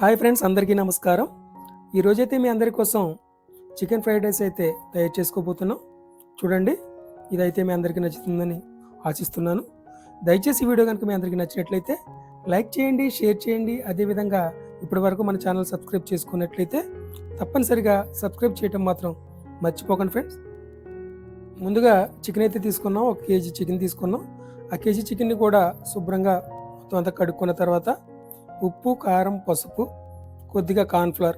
Hi friends అందరికీ నమస్కారం. ఈరోజైతే మీ అందరి కోసం చికెన్ ఫ్రైడ్ రైస్ అయితే తయారు చేసుకోబోతున్నాం. చూడండి ఇదైతే మీ అందరికీ నచ్చుతుందని ఆశిస్తున్నాను. దయచేసి వీడియో కనుక మీ అందరికీ నచ్చినట్లయితే లైక్ చేయండి షేర్ చేయండి. అదేవిధంగా ఇప్పటి వరకు మన ఛానల్ సబ్స్క్రైబ్ చేసుకున్నట్లయితే తప్పనిసరిగా సబ్స్క్రైబ్ చేయటం మాత్రం మర్చిపోకండి ఫ్రెండ్స్. ముందుగా చికెన్ అయితే తీసుకున్నాం ఒక కేజీ చికెన్ తీసుకున్నాం. ఆ కేజీ చికెన్ని కూడా శుభ్రంగా మొత్తం అంతా కడుక్కున్న తర్వాత ఉప్పు కారం పసుపు కొద్దిగా కార్న్ఫ్లవర్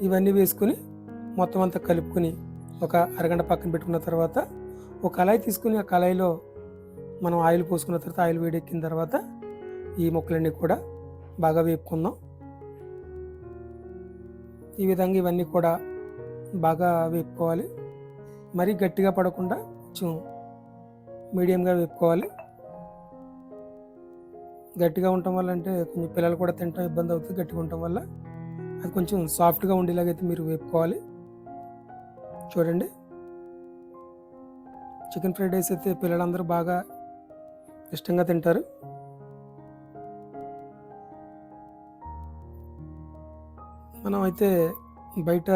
ఇవన్నీ వేసుకుని మొత్తం అంతా కలుపుకొని ఒక అరగంట పక్కన పెట్టుకున్న తర్వాత ఒక కళాయి తీసుకుని ఆ కళాయిలో మనం ఆయిల్ పోసుకున్న తర్వాత ఆయిల్ వేడెక్కిన తర్వాత ఈ ముక్కలన్నీ కూడా బాగా వేపుకుందాం. ఈ విధంగా ఇవన్నీ కూడా బాగా వేపుకోవాలి. మరీ గట్టిగా పడకుండా కొంచెం మీడియంగా వేపుకోవాలి. గట్టిగా ఉండటం వల్ల అంటే కొంచెం పిల్లలు కూడా తినటం ఇబ్బంది అవుతుంది గట్టిగా ఉండటం వల్ల. అది కొంచెం సాఫ్ట్గా ఉండేలాగైతే మీరు వేపుకోవాలి. చూడండి. చికెన్ ఫ్రైడ్ రైస్ అయితే పిల్లలందరూ బాగా ఇష్టంగా తింటారు. మనం అయితే బయట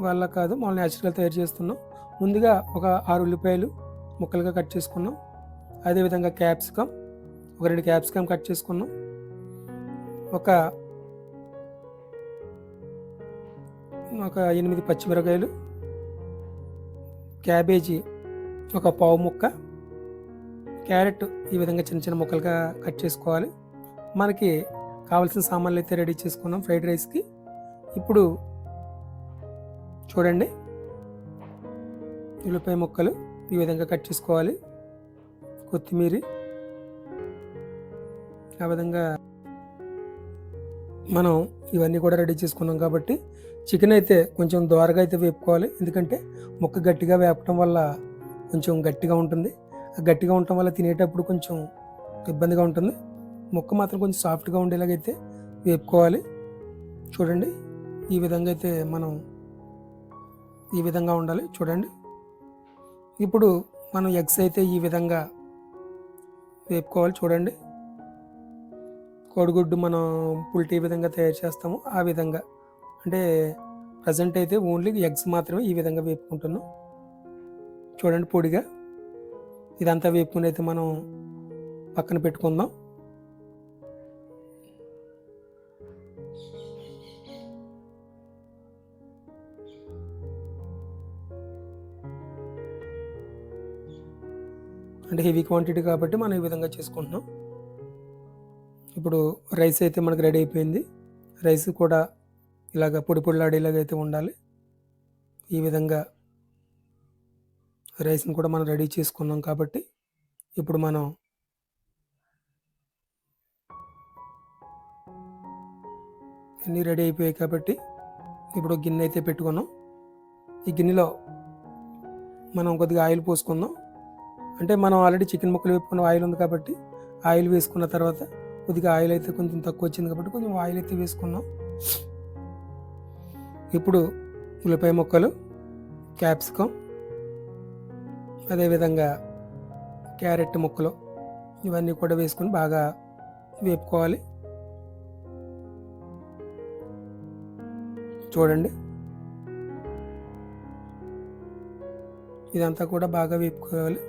వాళ్ళ కాదు మామూలు న్యాచురల్గా తయారు చేస్తున్నాం. ముందుగా ఒక ఆరు ఉల్లిపాయలు ముక్కలుగా కట్ చేసుకున్నాం. అదేవిధంగా క్యాప్సికమ్ ఒక రెండు క్యాప్సికమ్ కట్ చేసుకున్నాం. ఒక ఒక ఎనిమిది పచ్చిమిరకాయలు క్యాబేజీ ఒక పావు ముక్క క్యారెట్ ఈ విధంగా చిన్న చిన్న ముక్కలుగా కట్ చేసుకోవాలి. మనకి కావాల్సిన సామాన్లు అయితే రెడీ చేసుకున్నాం ఫ్రైడ్ రైస్కి. ఇప్పుడు చూడండి. ఉల్లిపాయ ముక్కలు ఈ విధంగా కట్ చేసుకోవాలి. కొత్తిమీర ఆ విధంగా మనం ఇవన్నీ కూడా రెడీ చేసుకున్నాం కాబట్టి చికెన్ అయితే కొంచెం దోరగా అయితే వేపుకోవాలి. ఎందుకంటే ముక్క గట్టిగా వేపటం వల్ల కొంచెం గట్టిగా ఉంటుంది. ఆ గట్టిగా ఉండటం వల్ల తినేటప్పుడు కొంచెం ఇబ్బందిగా ఉంటుంది. ముక్క మాత్రం కొంచెం సాఫ్ట్గా ఉండేలాగైతే వేపుకోవాలి. చూడండి ఈ విధంగా అయితే మనం ఈ విధంగా ఉండాలి. చూడండి ఇప్పుడు మనం ఎగ్స్ అయితే ఈ విధంగా వేపుకోవాలి. చూడండి కోడిగుడ్డు మనం పుల్టీ విధంగా తయారు చేస్తాము ఆ విధంగా. అంటే ప్రజెంట్ అయితే ఓన్లీ ఎగ్స్ మాత్రమే ఈ విధంగా వేపుకుంటున్నాం. చూడండి పొడిగా. ఇదంతా వేపుకుని అయితే మనం పక్కన పెట్టుకుందాం. అంటే హెవీ క్వాంటిటీ కాబట్టి మనం ఈ విధంగా చేసుకుంటున్నాం. ఇప్పుడు రైస్ అయితే మనకు రెడీ అయిపోయింది. రైస్ కూడా ఇలాగ పొడి పొడిలాడేలాగా అయితే ఉండాలి. ఈ విధంగా రైస్ని కూడా మనం రెడీ చేసుకున్నాం కాబట్టి ఇప్పుడు మనం అన్నీ రెడీ అయిపోయాయి కాబట్టి ఇప్పుడు గిన్నె అయితే పెట్టుకున్నాం. ఈ గిన్నెలో మనం కొద్దిగా ఆయిల్ పోసుకుందాం. అంటే మనం ఆల్రెడీ చికెన్ ముక్కలు వేపుకున్న ఆయిల్ ఉంది కాబట్టి ఆయిల్ వేసుకున్న తర్వాత కొద్దిగా ఆయిల్ అయితే కొంచెం తక్కువ వచ్చింది కాబట్టి కొంచెం ఆయిల్ అయితే వేసుకున్నాం. ఇప్పుడు ఉల్లిపాయ ముక్కలు క్యాప్సికమ్ అదేవిధంగా క్యారెట్ ముక్కలు ఇవన్నీ కూడా వేసుకొని బాగా వేపుకోవాలి. చూడండి. ఇదంతా కూడా బాగా వేపుకోవాలి.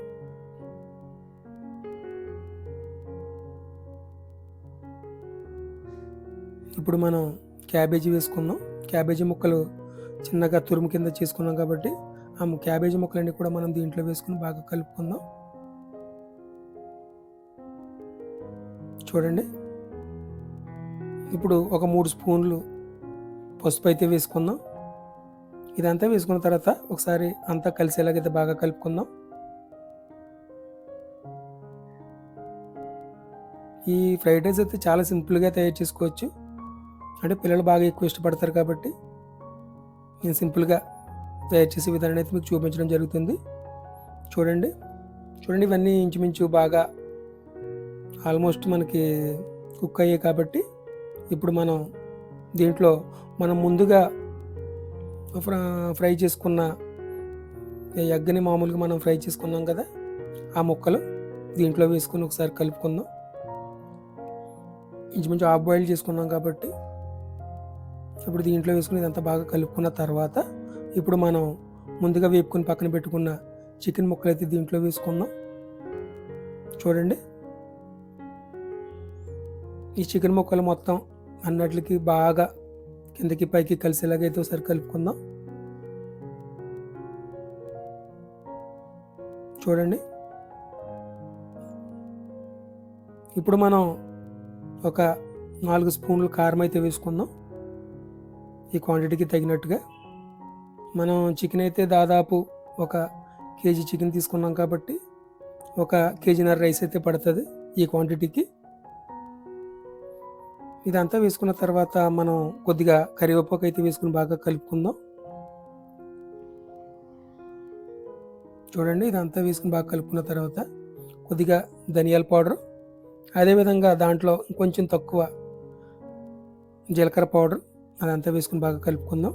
ఇప్పుడు మనం క్యాబేజీ వేసుకుందాం. క్యాబేజీ ముక్కలు చిన్నగా తురుము కింద చేసుకున్నాం కాబట్టి ఆ క్యాబేజీ ముక్కలన్నీ కూడా మనం దీంట్లో వేసుకుని బాగా కలుపుకుందాం. చూడండి. ఇప్పుడు ఒక మూడు స్పూన్లు పసుపు అయితే వేసుకుందాం. ఇదంతా వేసుకున్న తర్వాత ఒకసారి అంతా కలిసేలాగైతే బాగా కలుపుకుందాం. ఈ ఫ్రైడ్ రైస్ అయితే చాలా సింపుల్గా తయారు చేసుకోవచ్చు. అంటే పిల్లలు బాగా ఎక్కువ ఇష్టపడతారు కాబట్టి నేను సింపుల్గా తయారు చేసే విధానం అయితే మీకు చూపించడం జరుగుతుంది. చూడండి. చూడండి ఇవన్నీ ఇంచుమించు బాగా ఆల్మోస్ట్ మనకి కుక్ అయ్యాయి కాబట్టి ఇప్పుడు మనం దీంట్లో మనం ముందుగా ఫ్రై చేసుకున్న ఎగ్గని మామూలుగా మనం ఫ్రై చేసుకున్నాం కదా ఆ ముక్కలు దీంట్లో వేసుకుని ఒకసారి కలుపుకుందాం. ఇంచుమించు ఆఫ్ బాయిల్ చేసుకున్నాం కాబట్టి ఇప్పుడు దీంట్లో వేసుకుని ఇదంతా బాగా కలుపుకున్న తర్వాత ఇప్పుడు మనం ముందుగా వేపుకొని పక్కన పెట్టుకున్న చికెన్ ముక్కలు అయితే దీంట్లో వేసుకుందాం. చూడండి. ఈ చికెన్ ముక్కలు మొత్తం అన్నట్లకి బాగా కిందకి పైకి కలిసేలాగైతే ఒకసారి కలుపుకుందాం. చూడండి. ఇప్పుడు మనం ఒక నాలుగు స్పూన్లు కారం అయితే వేసుకుందాం. ఈ క్వాంటిటీకి తగినట్టుగా. మనం చికెన్ అయితే దాదాపు ఒక కేజీ చికెన్ తీసుకున్నాం కాబట్టి ఒక కేజీన్నర రైస్ అయితే పడుతుంది ఈ క్వాంటిటీకి ఇదంతా వేసుకున్న తర్వాత మనం కొద్దిగా కరివేపాకు అయితే వేసుకుని బాగా కలుపుకుందాం. చూడండి ఇదంతా వేసుకుని బాగా కలుపుకున్న తర్వాత కొద్దిగా ధనియాల పౌడర్ అదేవిధంగా దాంట్లో కొంచెం తక్కువ జీలకర్ర పౌడర్ అదంతా వేసుకుని బాగా కలుపుకుందాం.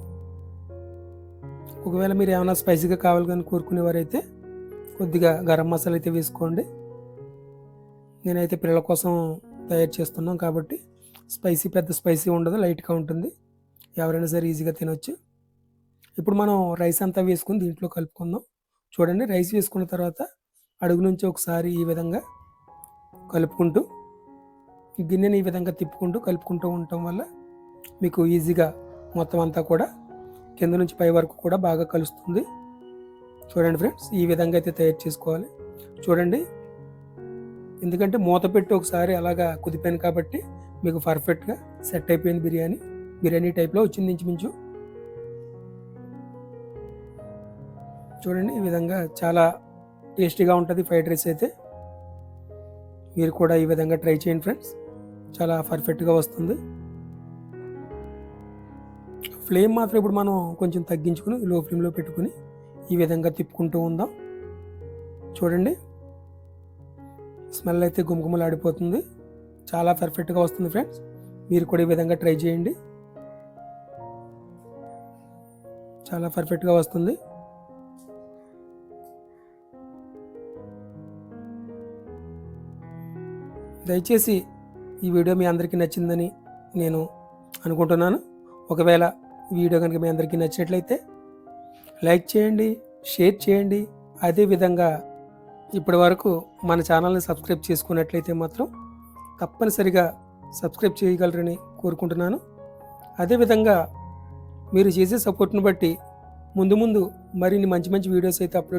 ఒకవేళ మీరు ఏమైనా స్పైసీగా కావాలి కానీ కోరుకునేవారైతే కొద్దిగా గరం మసాలా అయితే వేసుకోండి. నేనైతే పిల్లల కోసం తయారు చేస్తున్నాం కాబట్టి స్పైసీ పెద్ద స్పైసీ ఉండదు లైట్గా ఉంటుంది. ఎవరైనా సరే ఈజీగా తినొచ్చు. ఇప్పుడు మనం రైస్ అంతా వేసుకుని దీంట్లో కలుపుకుందాం. చూడండి రైస్ వేసుకున్న తర్వాత అడుగు నుంచి ఒకసారి ఈ విధంగా కలుపుకుంటూ గిన్నెని ఈ విధంగా తిప్పుకుంటూ కలుపుకుంటూ ఉండటం వల్ల మీకు ఈజీగా మొత్తం అంతా కూడా కింద నుంచి పై వరకు కూడా బాగా కలుస్తుంది. చూడండి ఫ్రెండ్స్ ఈ విధంగా అయితే తయారు చేసుకోవాలి. చూడండి ఎందుకంటే మూత పెట్టి ఒకసారి అలాగా కుదిపాను కాబట్టి మీకు పర్ఫెక్ట్గా సెట్ అయిపోయింది బిర్యానీ. బిర్యానీ టైప్లో వచ్చింది ఇంచుమించు. చూడండి ఈ విధంగా చాలా టేస్టీగా ఉంటుంది ఫ్రైడ్ రైస్ అయితే. మీరు కూడా ఈ విధంగా ట్రై చేయండి ఫ్రెండ్స్. చాలా పర్ఫెక్ట్గా వస్తుంది. ఫ్లేమ్ మాత్రం ఇప్పుడు మనం కొంచెం తగ్గించుకుని లో ఫ్లేమ్లో పెట్టుకుని ఈ విధంగా తిప్పుకుంటూ ఉందాం. చూడండి. స్మెల్ అయితే గుమగుమలాడిపోతుంది. చాలా పర్ఫెక్ట్గా వస్తుంది ఫ్రెండ్స్. మీరు కూడా ఈ విధంగా ట్రై చేయండి. చాలా పర్ఫెక్ట్గా వస్తుంది. దయచేసి ఈ వీడియో మీ అందరికీ నచ్చిందని నేను అనుకుంటున్నాను. ఒకవేళ వీడియో కనుక మీ అందరికీ నచ్చినట్లయితే లైక్ చేయండి షేర్ చేయండి. అదేవిధంగా ఇప్పటి వరకు మన ఛానల్ని సబ్స్క్రైబ్ చేసుకున్నట్లయితే మాత్రం తప్పనిసరిగా సబ్స్క్రైబ్ చేయగలరని కోరుకుంటున్నాను. అదేవిధంగా మీరు చేసే సపోర్ట్ని బట్టి ముందు ముందు మరిన్ని మంచి మంచి వీడియోస్ అయితే అప్లోడ్